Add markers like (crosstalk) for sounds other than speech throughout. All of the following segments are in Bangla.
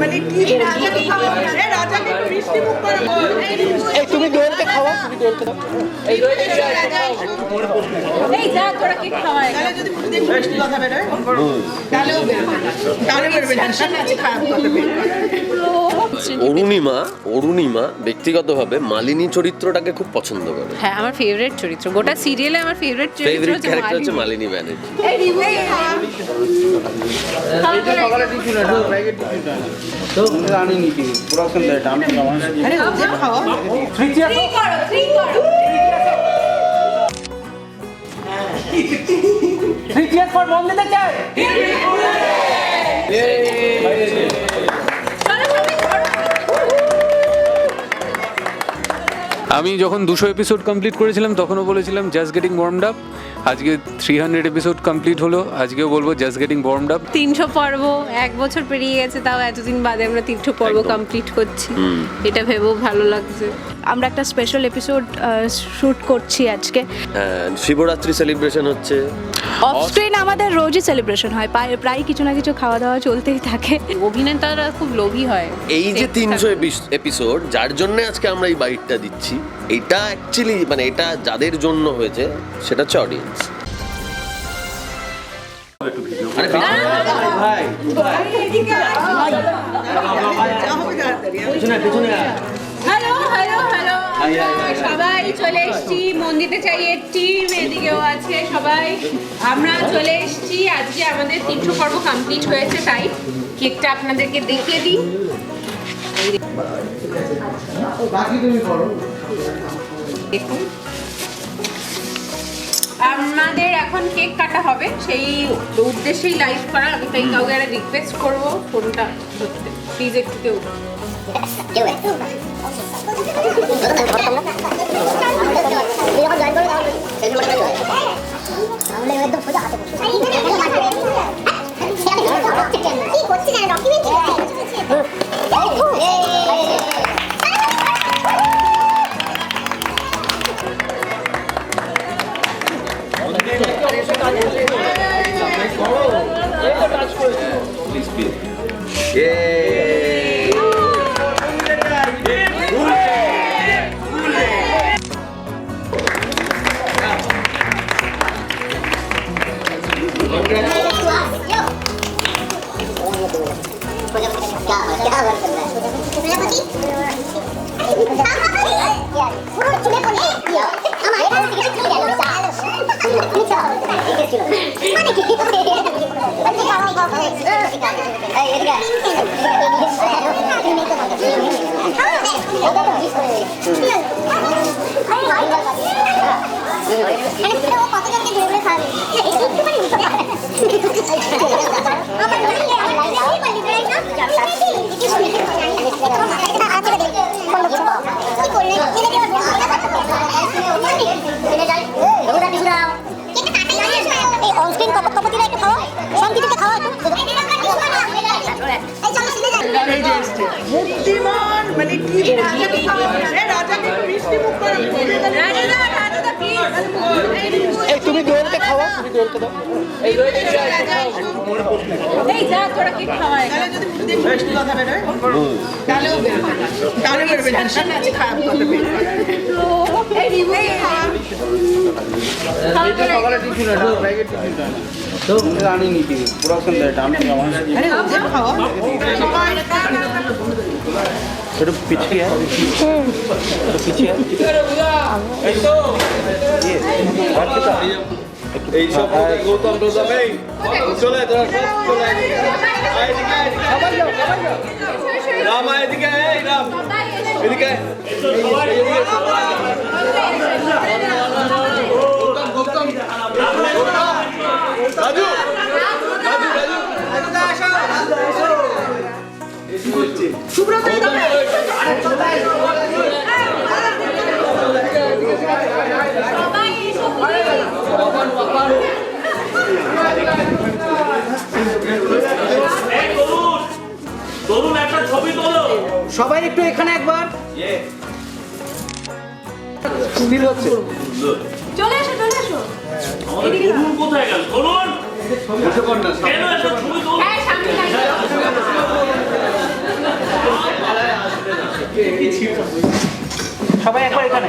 মানে কি রাজাকে খাওয়াবো না? রাজাকে একটু মিষ্টি মুখ করে বল। এই তুমি দোলতে খাওয়া তুমি দোলতে দাও। এই যা তোরা কি খাওয়ায়? তাহলে যদি মুখ মিষ্টি কথা বেরোয়, তাহলেও বেরোবে তাহলে বেরোবে টেনশন আছে খারাপ কথা বেরোবে। অরুণিমা অরুণিমা ব্যক্তিগতভাবে মালিনী চরিত্রটাকে খুব পছন্দ করে। হ্যাঁ আমার ফেভারিট চরিত্র। গোটা সিরিয়ালে আমার ফেভারিট চরিত্র ফেভারিট হচ্ছে ক্যারেক্টার হচ্ছে মালিনী। ব্যানার্জি। প্রোডাকশন আমি যখন দুশো এপিসোড কমপ্লিট করেছিলাম তখনও বলেছিলাম জাস্ট গেটিং ওয়ার্মড আপ আজকে থ্রি হান্ড্রেড এপিসোড কমপ্লিট হলো আজকেও বলব জাস্ট গেটিং ওয়ার্মড আপ তিনশো পর্ব এক বছর পেরিয়ে গেছে তাও এতদিন বাদে আমরা তিনশো পর্ব কমপ্লিট করছি। এটা ভেবেও ভালো লাগছে। আমরা একটা স্পেশাল এপিসোড শ্যুট করছি আজকে হ্যাঁ শিবরাত্রি সেলিব্রেশন হচ্ছে অফ স্ক্রিন আমাদের রোজই সেলিব্রেশন হয় প্রায় প্রায় কিছু না কিছু খাওয়া দাওয়া চলতেই থাকে অভিনেতারা খুব লোভী হয় এই যে তিনশো এপিসোড যার জন্য আজকে আমরা এই বাইটটা দিচ্ছি এটা অ্যাকচুয়ালি মানে এটা যাদের জন্য হয়েছে সেটা হচ্ছে অডিয়েন্স যা সবাই চলে এসেছি। মন্দিতে চাইয়ে টিম এদিকেও আছে সবাই। আমরা চলে এসেছি। আজকে আমাদের তিনশো পর্ব কমপ্লিট হয়েছে তাই কেকটা আপনাদেরকে দেখিয়ে দিই। দেখুন। আমাদের এখন কেক কাটা হবে। সেই উদ্দেশ্যেই লাইভ করা আমি তাই কাউকে একটা রিকোয়েস্ট করব। ফোনটা ধরতে। প্লিজ একটু কেউ Please be. Yeah. কতজনকে ধরে খাবে একটুখানি অনস্ক্রিন কপ একটু খাওয়া খাওয়া এই যে কি না? একটু তুমি দোলতে খাওয়া তুমি দোলতে দাও এই যা তোরা কেক খাওয়ায় তাহলে যদি মুখ দিয়ে মিষ্টি কথা বেরোবে না। তাহলে বেরোবে না। সামনে আছে খারাপ কথা বেরোবে। এই রিভু খাওয়া আনিনি কি প্রোডাকশন দেয় আমি আরে, খাওয়া। সবাই একটু পিছিয়ে পিছিয়ে এই সব গৌতম গৌতম এই চলে তোরা সব চলে আয় এদিকে, আয় এদিকে। রাম এদিকে এই রাম। এদিকে সবাই একটু এখানে একবার। স্থির হচ্ছে। চলে এসো চলে এসো। কোথায় গেল? বলুন। কেন এত ছবি তোল সবাই একবার এখানে।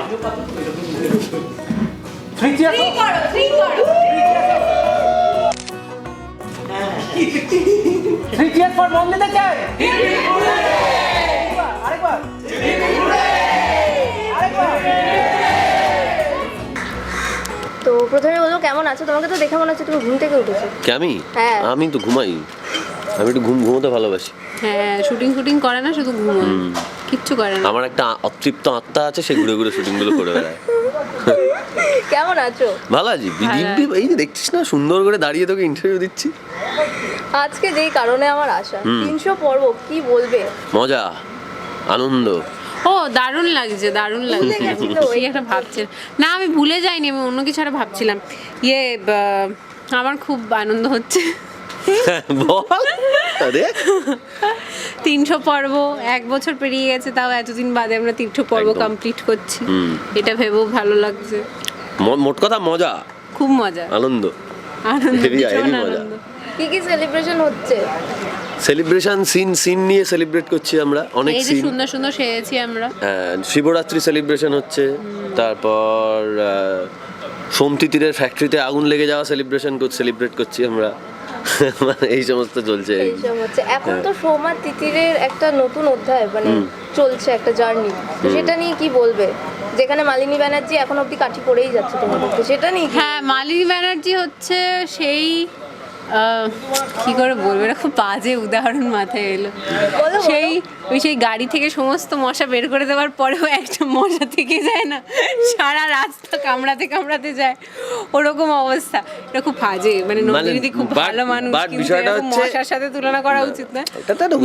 তো প্রথমে বলব কেমন আছো? তোমাকে তো দেখে মনে হচ্ছে তুমি ঘুম থেকে উঠেছো। আমি? হ্যাঁ। আমি তো ঘুমাই। আমি একটু ঘুম ঘুমোতে ভালোবাসি। হ্যাঁ শুটিং শুটিং করে না শুধু ঘুমোয় কিচ্ছু করে না। আমার একটা অতৃপ্ত আত্মা আছে সে ঘুরে ঘুরে শুটিংগুলো করে বেড়ায়। কেমন আছো? ভালো আছি। দিব্যি এই যে দেখছিস না সুন্দর করে দাঁড়িয়ে তোকে ইন্টারভিউ দিচ্ছি। আজকে যেই কারণে আমার আশা তিনশো পর্ব কি বলবে? মজা আনন্দ। ও দারুণ লাগছে দারুণ লাগছে। কি একটা ভাবছি। না আমি ভুলে যাইনি আমি অন্য কিছু একটা ভাবছিলাম। ইয়ে আমার খুব আনন্দ হচ্ছে। (laughs) বল। আরে। তিনশো পর্ব এক বছর পেরিয়ে গেছে তাও এতদিন বাদে আমরা তিনশো পর্ব কমপ্লিট করছি। এটা ভেবেও ভালো লাগছে। মোট কথা মজা। খুব মজা। আনন্দ। আনন্দ কি কি সেলিব্রেশন হচ্ছে? সেলিব্রেশন সিন সিন নিয়ে সেলিব্রেট করছি আমরা অনেক সিন সুন্দর সুন্দর সেরেছি আমরা। শিবরাত্রি সেলিব্রেশন হচ্ছে তারপর আহ, সোমতি তীরের ফ্যাক্টরিতে আগুন লেগে যাওয়া সেলিব্রেশন সেলিব্রেট করছি আমরা। (laughs) মানে এই সমস্ত চলছে। এই সমস্ত হচ্ছে এখন তো সোমা তিতিরের একটা নতুন অধ্যায় মানে চলছে একটা জার্নি। তো সেটা নিয়ে কি বলবে? যেখানে মালিনী ব্যানার্জি এখন অব্দি কাঠি পড়েই যাচ্ছে তোমার সেটা নিয়ে হ্যাঁ মালিনী ব্যানার্জি হচ্ছে সেই কি করে বলব? এটা খুব বাজে উদাহরণ মাথায় এলো। সেই ওই সেই গাড়ি থেকে সমস্ত মশা বের করে দেওয়ার পরেও একটা মশা থেকে যায় না। সারা রাস্তা কামড়াতে কামড়াতে যায়। ওরকম অবস্থা। এটা খুব বাজে। মানে নন্দিনী খুব ভালো মানুষ কিন্তু মশার সাথে তুলনা করা উচিত না।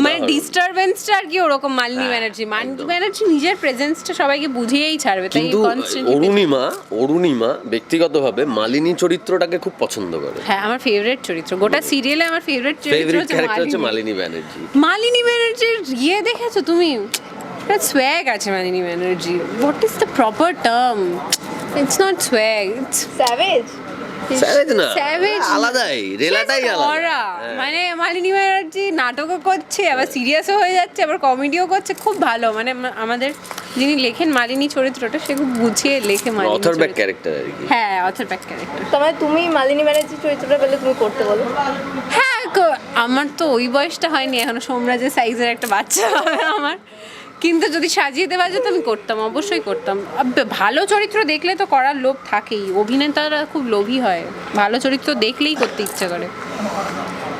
মানে ডিস্টারবেন্সটা আর কি ওরকম মালিনী ব্যানার্জি। মালিনী ব্যানার্জি নিজের প্রেজেন্সটা সবাইকে বুঝিয়েই ছাড়বে তাই অরুণিমা অরুণিমা ব্যক্তিগতভাবে মালিনী চরিত্রটাকে খুব পছন্দ করে। হ্যাঁ আমার ফেভারিট চরিত্র। গোটা সিরিয়ালে আমার ফেভারিট চরিত্র ফেভারিট হচ্ছে ক্যারেক্টার হচ্ছে মালিনী মালিনী ব্যানার্জি মালিনী ব্যানার্জির ইয়ে দেখেছ তুমি সোয়াগ আছে Malini Banerjee what is the proper term it's not swag it's savage Savage না, স্যাভেজ আলাদাই, রেলাটাই আলাদা। হ্যাঁ। মানে মালিনী ব্যানার্জি নাটকও করছে আবার সিরিয়াসও হয়ে যাচ্ছে আবার কমেডিও করছে খুব ভালো। মানে আমাদের যিনি লেখেন মালিনী চরিত্রটা সে খুব গুছিয়ে লেখে মালিনী অথর ব্যাক ক্যারেক্টার আর কি। হ্যাঁ অথর ব্যাক ক্যারেক্টার তার মানে তুমি মালিনী ব্যানার্জি চরিত্রটা পেলে তুমি করতে বলো। হ্যাঁ আমার তো ওই বয়সটা হয়নি এখনও সোমরাজের সাইজের একটা বাচ্চা হবে আমার। কিন্তু যদি সাজিয়ে দেওয়া যেত আমি করতাম অবশ্যই করতাম। ভালো চরিত্র দেখলে তো করার লোভ থাকেই। অভিনেতারা খুব লোভী হয়। ভালো চরিত্র দেখলেই করতে ইচ্ছে করে।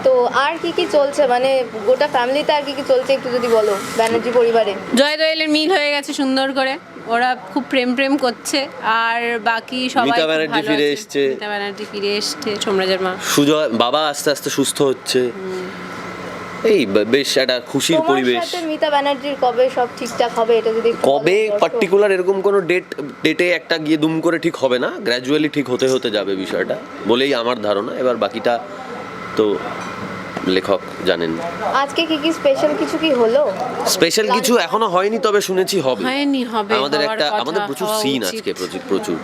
তো আর কি কি চলছে? মানে গোটা ফ্যামিলিতে আর কি কি চলছে একটু যদি বলো ব্যানার্জি পরিবারে? জয় দোয়েলের মিল হয়ে গেছে সুন্দর করে। ওরা খুব প্রেম প্রেম করছে। আর বাকি সবাই মিতা ব্যানার্জি ফিরে। এসছে। মিতা ব্যানার্জি ফিরে এসছে সোমরাজের মা। সুজয় বাবা আস্তে আস্তে সুস্থ হচ্ছে। এই বেশ একটা খুশির তোমার পরিবেশ। সাথে মিতা ব্যানার্জির কবে সব ঠিকঠাক হবে এটা যদি কবে পার্টিকুলার এরকম কোনো ডেট ডেটে একটা গিয়ে দুম করে ঠিক হবে না? গ্র্যাজুয়ালি ঠিক হতে হতে যাবে বিষয়টা। বলেই আমার ধারণা। এবার বাকিটা তো লেখক জানেন। আজকে কি কি স্পেশাল কিছু কি হলো? স্পেশাল কিছু এখনও হয়নি তবে শুনেছি হবে। হয়নি, হবে, আমাদের একটা আমাদের প্রচুর সিন আজকে প্রচুর প্রচুর।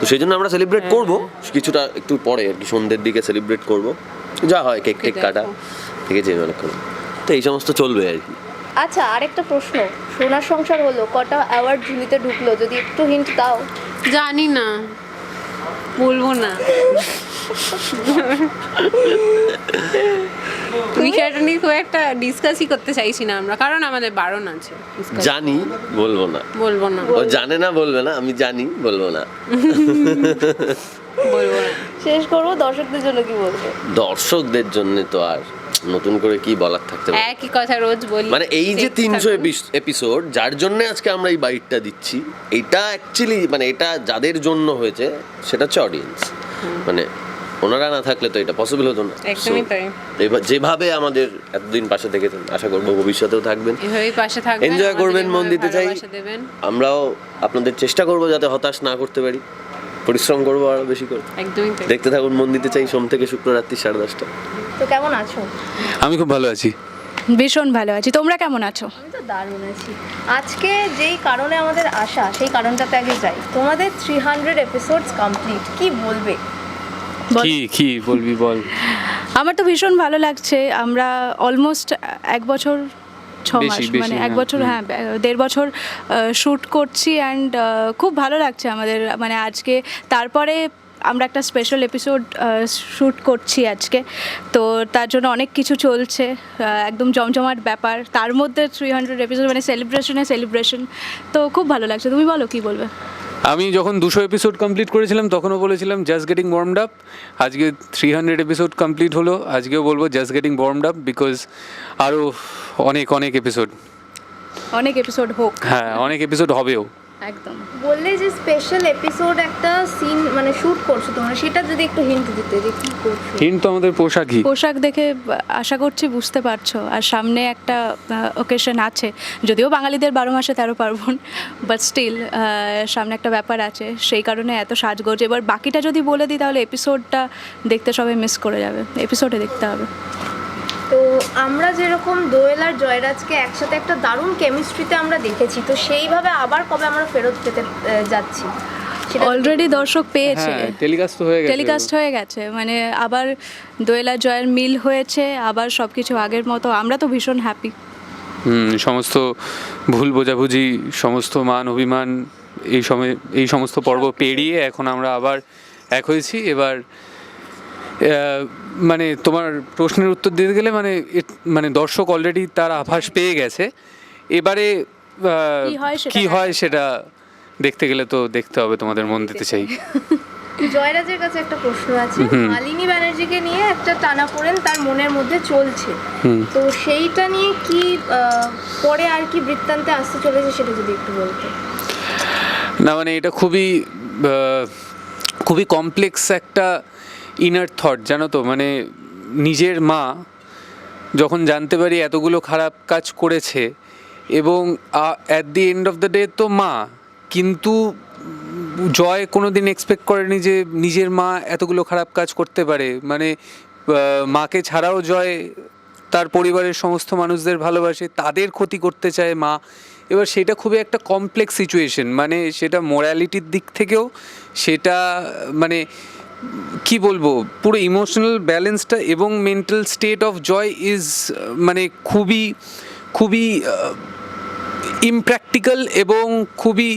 তো সেই জন্য আমরা সেলিব্রেট করব। কিছুটা একটু পরে আর কি সন্ধ্যের দিকে সেলিব্রেট করব। যা হয় কেক টেক কাটা। ঠিক আছে অনেকক্ষণ তো এই সমস্ত চলবে আর কি। আচ্ছা আরেকটা প্রশ্ন। সোনার সংসার হলো কটা অ্যাওয়ার্ড ঝুলিতে ঢুকলো? যদি একটু হিন্ট দাও। জানি না। বলব না। বিষয়টা নিয়ে খুব একটা ডিসকাসই করতে চাইছি না আমরা কারণ আমাদের বারণ আছে। জানি বলব না। বলব না। ও জানে না বলবে না আমি জানি বলব না। বলব না। শেষ করব দর্শকদের জন্য কি বলব? দর্শকদের জন্য তো আর নতুন করে কি বলার থাকতে পারে? একই কথা রোজ বলি। মানে এই যে তিনশো। এপিসোড যার জন্য আজকে আমরা এই বাইটটা দিচ্ছি এটা অ্যাকচুয়ালি মানে এটা যাদের জন্য হয়েছে সেটা হচ্ছে অডিয়েন্স মানে ওনারা না থাকলে তো এটা পসিবল হতো না। একদমই তাই। যেভাবে আমাদের এতদিন পাশে থেকেছেন আশা করব ভবিষ্যতেও থাকবেন। এভাবেই পাশে থাকবেন এনজয় করবেন মন দিতে চাই। আমরাও আপনাদের চেষ্টা করব যাতে হতাশ না করতে পারি। পরিশ্রম করব আরও বেশি করে। একদমই দেখতে থাকুন মন দিতে চাই সোম থেকে শুক্র রাত্রি সাড়ে দশটা। তো কেমন আছো? আমি খুব ভালো আছি। ভীষণ ভালো আছি। তোমরা কেমন আছো? আমি তো দারুণ আছি। আজকে যেই কারণে আমাদের আসা সেই কারণটাতে আগে যাই। তোমাদের থ্রি হান্ড্রেড এপিসোডস কমপ্লিট কি বলবে? বল। কি কি বলবি বল? আমার তো ভীষণ ভালো লাগছে। আমরা অলমোস্ট এক বছর ছ মাস মানে এক হ্যাঁ, বছর হ্যাঁ দেড় বছর শ্যুট করছি অ্যান্ড খুব ভালো লাগছে আমাদের মানে আজকে। তারপরে আমরা একটা স্পেশাল এপিসোড শ্যুট করছি আজকে। তো তার জন্য অনেক কিছু চলছে একদম জমজমাট ব্যাপার। তার মধ্যে থ্রি হান্ড্রেড এপিসোড মানে সেলিব্রেশনে সেলিব্রেশন তো খুব ভালো লাগছে। তুমি বলো কি বলবে? আমি যখন দুশো এপিসোড কমপ্লিট করেছিলাম তখনও বলেছিলাম জাস্ট গেটিং ওয়ার্মড আপ আজকে থ্রি হান্ড্রেড এপিসোড কমপ্লিট হলো। আজকেও বলব just getting warmed up because আরও অনেক অনেক এপিসোড অনেক এপিসোড হোক। হ্যাঁ অনেক এপিসোড হবেও। একদম। বললে যে স্পেশাল এপিসোড একটা সিন মানে শুট করছ তোমরা সেটা যদি একটু হিন্ট দিতে যে কি করছ। হিন্ট তো আমাদের পোশাকই। পোশাক দেখে আশা করছি বুঝতে পারছ। আর সামনে একটা ওকেশন আছে। যদিও বাঙালিদের বারো মাসে তেরো পার্বণ বাট স্টিল সামনে একটা ব্যাপার আছে। সেই কারণে এত সাজগোজ। এবার বাকিটা যদি বলে দিই তাহলে এপিসোডটা দেখতে সবাই মিস করে যাবে। এপিসোডে দেখতে হবে। তো আমরা যেরকম দোয়েল আর জয়রাজকে একসাথে একটা দারুণ কেমিস্ট্রিতে আমরা দেখেছি তো সেইভাবে আবার কবে আমরা ফেরত পেতে যাচ্ছি? অলরেডি দর্শক পেয়েছে। হ্যাঁ টেলিকাস্ট হয়ে গেছে। টেলিকাস্ট হয়ে গেছে মানে আবার দোয়েলা জয়ের মিল হয়েছে আবার সব কিছু আগের মতো। আমরা তো ভীষণ হ্যাপি হুম সমস্ত ভুল বোঝাবুঝি সমস্ত মান অভিমান এই সময় এই সমস্ত পর্ব পেরিয়ে এখন আমরা আবার এক হয়েছি। এবার মানে তোমার প্রশ্নের উত্তর দিতে গেলে মানে মানে দর্শক অলরেডি তার আভাস পেয়ে গেছে। এবারে কি হয় সেটা কি হয় সেটা দেখতে গেলে তো দেখতে হবে তোমাদের মন দিতে চাই। (laughs) জয়রাজের কাছে একটা প্রশ্ন আছে। মালিনী ব্যানার্জিকে নিয়ে একটা টানা পড়েন তার মনের মধ্যে চলছে। তো সেইটা নিয়ে কি পরে আর কি বৃত্তান্তে আসতে চলেছে সেটা যদি একটু বলতে। না মানে এটা খুবই খুবই কমপ্লেক্স একটা ইনার থট জানো তো? মানে নিজের মা যখন জানতে পারি এতগুলো খারাপ কাজ করেছে এবং at the end of the day তো মা, কিন্তু জয় কোনো দিন এক্সপেক্ট করেনি যে নিজের মা এতগুলো খারাপ কাজ করতে পারে। মানে মাকে ছাড়াও জয় তার পরিবারের সমস্ত মানুষদের ভালোবাসে, তাদের ক্ষতি করতে চায় মা। এবার সেটা খুবই একটা কমপ্লেক্স সিচুয়েশন মানে সেটা মোরালিটির দিক থেকেও সেটা মানে কি বলব, পুরো ইমোশনাল ব্যালেন্সটা এবং mental state of Joy is মানে খুবই খুবই ইমপ্র্যাকটিক্যাল এবং খুবই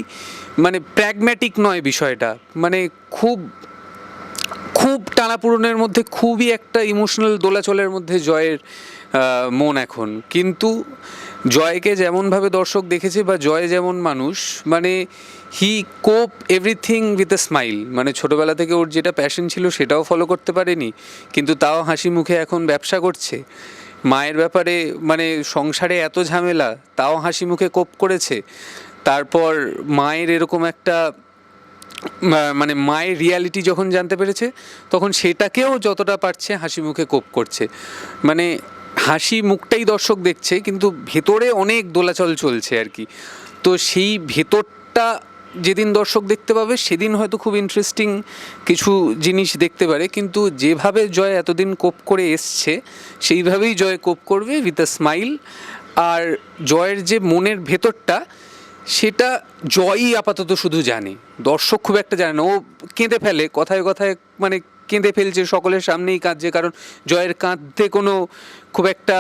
মানে প্র্যাগম্যাটিক নয় বিষয়টা। মানে খুব খুব টানাপূরণের মধ্যে খুবই একটা ইমোশনাল দোলাচলের মধ্যে জয়ের মন এখন। কিন্তু জয়কে যেমনভাবে দর্শক দেখেছে বা জয় যেমন মানুষ মানে he cope everything with a smile মানে ছোটোবেলা থেকে ওর যেটা প্যাশন ছিল সেটাও ফলো করতে পারেনি, কিন্তু তাও হাসি মুখে এখন ব্যবসা করছে। মায়ের ব্যাপারে মানে সংসারে এত ঝামেলা, তাও হাসি মুখে কোপ করেছে। তারপর মায়ের এরকম একটা মানে মায়ের রিয়ালিটি যখন জানতে পেরেছে, তখন সেটাকেও যতটা পারছে হাসি মুখে কোপ করছে। মানে হাসি মুখটাই দর্শক দেখছে, কিন্তু ভেতরে অনেক দোলাচল চলছে আর কি। তো সেই ভেতরটা যেদিন দর্শক দেখতে পাবে, সেদিন হয়তো খুব ইন্টারেস্টিং কিছু জিনিস দেখতে পারে। কিন্তু যেভাবে জয় এতদিন কোপ করে এসছে, সেইভাবেই জয় কোপ করবে উইথ আ স্মাইল আর জয়ের যে মনের ভেতরটা, সেটা জয়ই আপাতত শুধু জানে। দর্শক খুব একটা জানে না। ও কেঁদে ফেলে, কথায় কথায় মানে কেঁদে ফেলছে সকলের সামনেই কাঁদছে, কারণ জয়ের কাঁদতে কোনো খুব একটা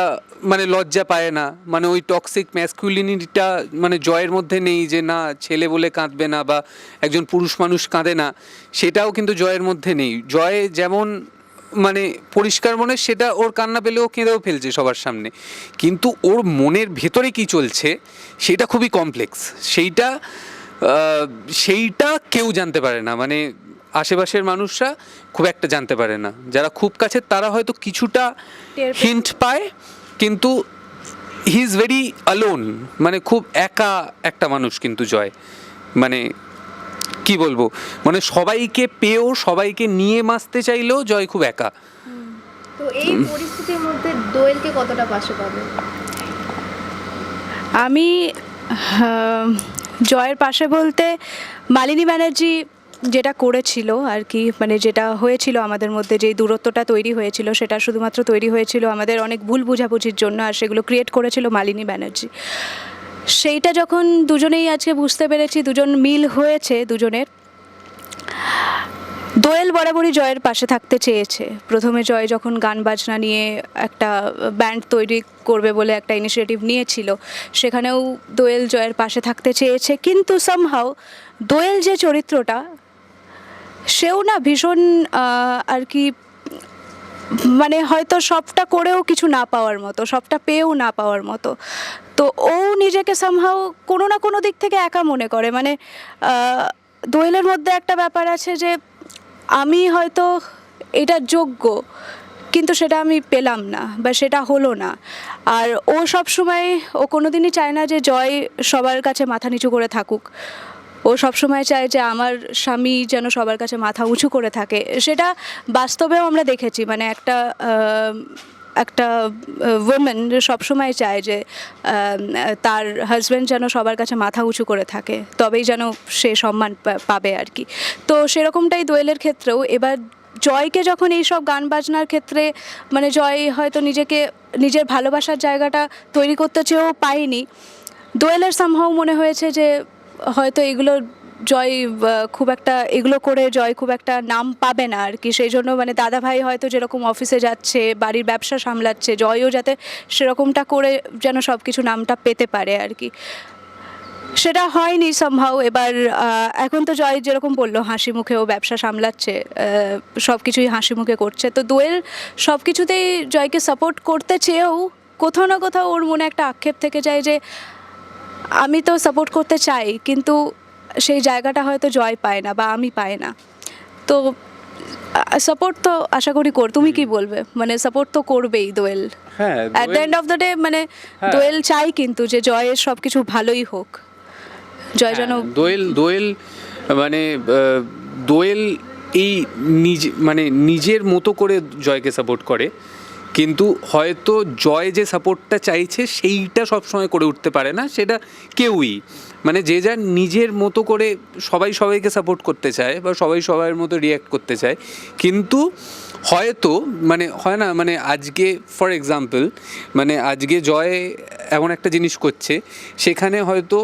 মানে লজ্জা পায় না। মানে ওই টক্সিক ম্যাসকুলিনিটিটা মানে জয়ের মধ্যে নেই যে না, ছেলে বলে কাঁদবে না বা একজন পুরুষ মানুষ কাঁদে না, সেটাও কিন্তু জয়ের মধ্যে নেই। জয় যেমন মানে পরিষ্কার মনে সেটা ওর কান্না পেলেও কেঁদেও ফেলছে সবার সামনে। কিন্তু ওর মনের ভেতরে কি চলছে, সেটা খুবই কমপ্লেক্স সেইটা সেইটা কেউ জানতে পারে না। মানে আশেপাশের মানুষরা খুব একটা জানতে পারে না। যারা খুব কাছে তারা হয়তো কিছুটা হিন্ট পায় কিন্তু হি ইজ ভেরি অ্যালোন মানে খুব একা একটা মানুষ কিন্তু জয়। মানে কি বলব? মানে সবাইকে পেয়েও সবাইকে নিয়ে মাসতে চাইলেও জয় খুব একা। তো এই পরিস্থিতির মধ্যে দোয়েলকে কতটা পাশে পাবে? আমি জয়ের পাশে বলতে মালিনী ব্যানার্জি যেটা করেছিল আর কি মানে যেটা হয়েছিল আমাদের মধ্যে, যেই দূরত্বটা তৈরি হয়েছিল, সেটা শুধুমাত্র তৈরি হয়েছিল আমাদের অনেক ভুল বোঝাবুঝির জন্য আর সেগুলো ক্রিয়েট করেছিল মালিনী ব্যানার্জি। সেইটা যখন দুজনেই আজকে বুঝতে পেরেছি, দুজন মিল হয়েছে দুজনের, দোয়েল বরাবরই জয়ের পাশে থাকতে চেয়েছে। প্রথমে জয় যখন গান বাজনা নিয়ে একটা ব্যান্ড তৈরি করবে বলে একটা ইনিশিয়েটিভ নিয়েছিল, সেখানেও দোয়েল জয়ের পাশে থাকতে চেয়েছে, কিন্তু সামহাও দোয়েল যে চরিত্রটা সেও না ভীষণ আর কি মানে হয়তো সবটা করেও কিছু না পাওয়ার মতো, সবটা পেয়েও না পাওয়ার মতো। তো ও নিজেকে সামহাও কোনো না কোনো দিক থেকে একা মনে করে। মানে দোয়েলের মধ্যে একটা ব্যাপার আছে যে, আমি হয়তো এটা যোগ্য, কিন্তু সেটা আমি পেলাম না বা সেটা হলো না। আর ও সব সময় ও কোনোদিনই চায় না যে জয় সবার কাছে মাথা নিচু করে থাকুক। ও সবসময় চায় যে আমার স্বামী যেন সবার কাছে মাথা উঁচু করে থাকে। সেটা বাস্তবেও আমরা দেখেছি। মানে একটা একটা ওমেন সবসময় চায় যে তার হাজব্যান্ড যেন সবার কাছে মাথা উঁচু করে থাকে, তবেই যেন সে সম্মান পাবে আর কি। তো সেরকমটাই দোয়েলের ক্ষেত্রেও। এবার জয়কে যখন এই সব গান বাজনার ক্ষেত্রে মানে জয় হয়তো নিজেকে, নিজের ভালোবাসার জায়গাটা তৈরি করতে চেয়েও পায়নি। দোয়েলের সামহাও মনে হয়েছে যে হয়তো এগুলো জয় খুব একটা, এগুলো করে জয় খুব একটা নাম পাবে না আর কি। সেই জন্য মানে দাদা ভাই হয়তো যেরকম অফিসে যাচ্ছে, বাড়ির ব্যবসা সামলাচ্ছে, জয়ও যাতে সেরকমটা করে যেন সব কিছু নামটা পেতে পারে আর কি। সেটা হয়নি সম্ভাও এবার এখন তো জয় যেরকম বলল, হাসি মুখেও ব্যবসা সামলাচ্ছে সব কিছুই হাসি মুখে করছে। তো দোয়েল সব কিছুতেই জয়কে সাপোর্ট করতে চেয়েও কোথাও না কোথাও ওর মনে একটা আক্ষেপ থেকে যায় যে আমি তো সাপোর্ট করতে চাই কিন্তু সেই জায়গাটা হয়তো জয় পায় না বা আমি পাই না। তো সাপোর্ট তো আশা করি কর তুমি কি বলবে? মানে সাপোর্ট তো করবেই দোয়েল। হ্যাঁ at the end of the day মানে দোয়েল চাই কিন্তু যে জয়ের সব কিছু ভালোই হোক। জয় যেন হ্যাঁ, দোয়েল দোয়েল মানে দোয়েল এই নিজ মানে নিজের মতো করে জয়কে সাপোর্ট করে। কিন্তু হয়তো জয় যে সাপোর্টটা চাইছে সেইটা সবসময় করে উঠতে পারে না, সেটা কেউই। মানে যে যার নিজের মতো করে সবাই সবাইকে সাপোর্ট করতে চায় বা সবাই সবার মতো রিয়্যাক্ট করতে চায়, কিন্তু হয়তো মানে হয় না মানে আজকে ফর এক্সাম্পল মানে আজকে জয় এমন একটা জিনিস করছে, সেখানে হয়তো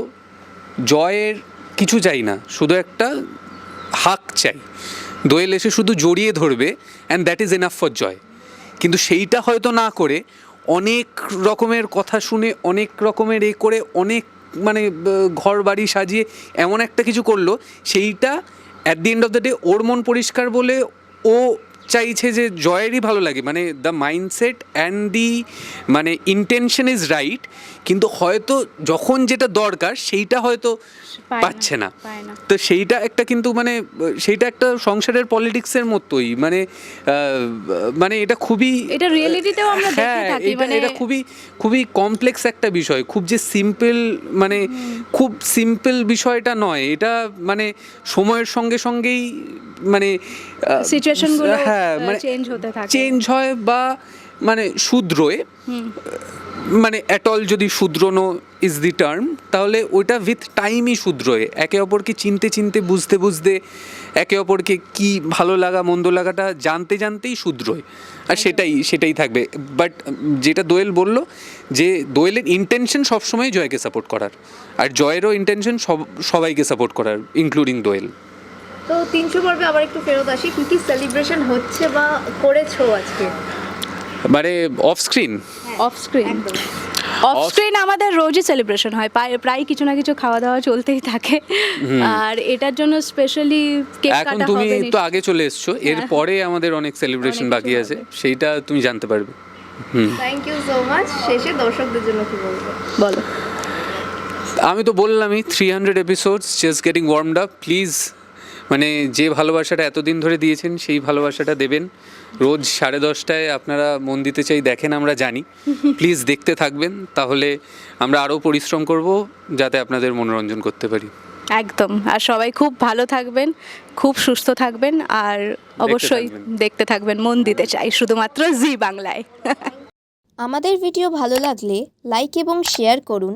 জয়ের কিছু চাই না, শুধু একটা হাক চাই। দোয়েল এসে শুধু জড়িয়ে ধরবে and that is enough for Joy. কিন্তু সেইটা হয়তো না করে অনেক রকমের কথা শুনে, অনেক রকমের এ করে, অনেক মানে ঘর বাড়ি সাজিয়ে এমন একটা কিছু করল, সেইটা at the end of the day ওর মন পরিষ্কার বলে ও চাইছে যে জয়েরই ভালো লাগে। মানে দ্য মাইন্ডসেট অ্যান্ড দি মানে ইন্টেনশন ইজ রাইট কিন্তু হয়তো যখন যেটা দরকার সেইটা হয়তো পাচ্ছে না। তো সেইটা একটা কিন্তু মানে সেইটা একটা সংসারের পলিটিক্সের মতোই। মানে মানে এটা খুবই এটা রিয়েলিটিতেও আমরা দেখে হ্যাঁ থাকি মানে এটা খুবই খুবই কমপ্লেক্স একটা বিষয়। খুব যে সিম্পল মানে খুব সিম্পল বিষয়টা নয়। এটা মানে সময়ের সঙ্গে সঙ্গেই মানে আহ, Situation গুলো, হ্যাঁ মানে change হতে থাকে। চেঞ্জ হয় বা মানে শুধরোয়। মানে অ্যাট অল যদি শুধরোনো ইজ দি টার্ম তাহলে ওইটা উইথ টাইমই শুধরোয়। একে অপরকে চিনতে চিনতে বুঝতে বুঝতে একে অপরকে কি ভালো লাগা মন্দ লাগাটা জানতে জানতেই শুধরোয়। আর সেটাই সেটাই থাকবে। বাট যেটা দোয়েল বলল যে দোয়েলের ইন্টেনশন সবসময় জয়কে সাপোর্ট করার। আর জয়েরও ইন্টেনশন সব সবাইকে সাপোর্ট করার ইনক্লুডিং দোয়েল। তো তিনশো পর্বে আবার একটু ফেরত আসি। কি কি সেলিব্রেশন হচ্ছে বা করেছ আজকে? মানে off screen off screen off screen আমাদের রোজই সেলিব্রেশন হয়। প্রায় প্রায় কিছু না কিছু খাওয়া দাওয়া চলতেই থাকে। আর এটার জন্য স্পেশালি কেক এখন তুমি তো আগে চলে এসছো। এরপরে আমাদের অনেক সেলিব্রেশন বাকি আছে। সেইটা তুমি জানতে পারবে। হুম। থ্যাংক ইউ সো মাচ শেষে দর্শকদের জন্য কি বলব? বলো। আমি তো বললামই three hundred episodes just getting warmed up please মানে যে ভালোবাসাটা এতদিন ধরে দিয়েছেন সেই ভালোবাসাটা দেবেন। রোজ সাড়ে দশটায় আপনারা মন দিতে চাই দেখেন আমরা জানি। প্লিজ দেখতে থাকবেন তাহলে আমরা আরও পরিশ্রম করব যাতে আপনাদের মনোরঞ্জন করতে পারি। একদম আর সবাই খুব ভালো থাকবেন খুব সুস্থ থাকবেন আর অবশ্যই দেখতে থাকবেন মন দিতে চাই শুধুমাত্র জি বাংলায়। আমাদের ভিডিও ভালো লাগলে লাইক এবং শেয়ার করুন।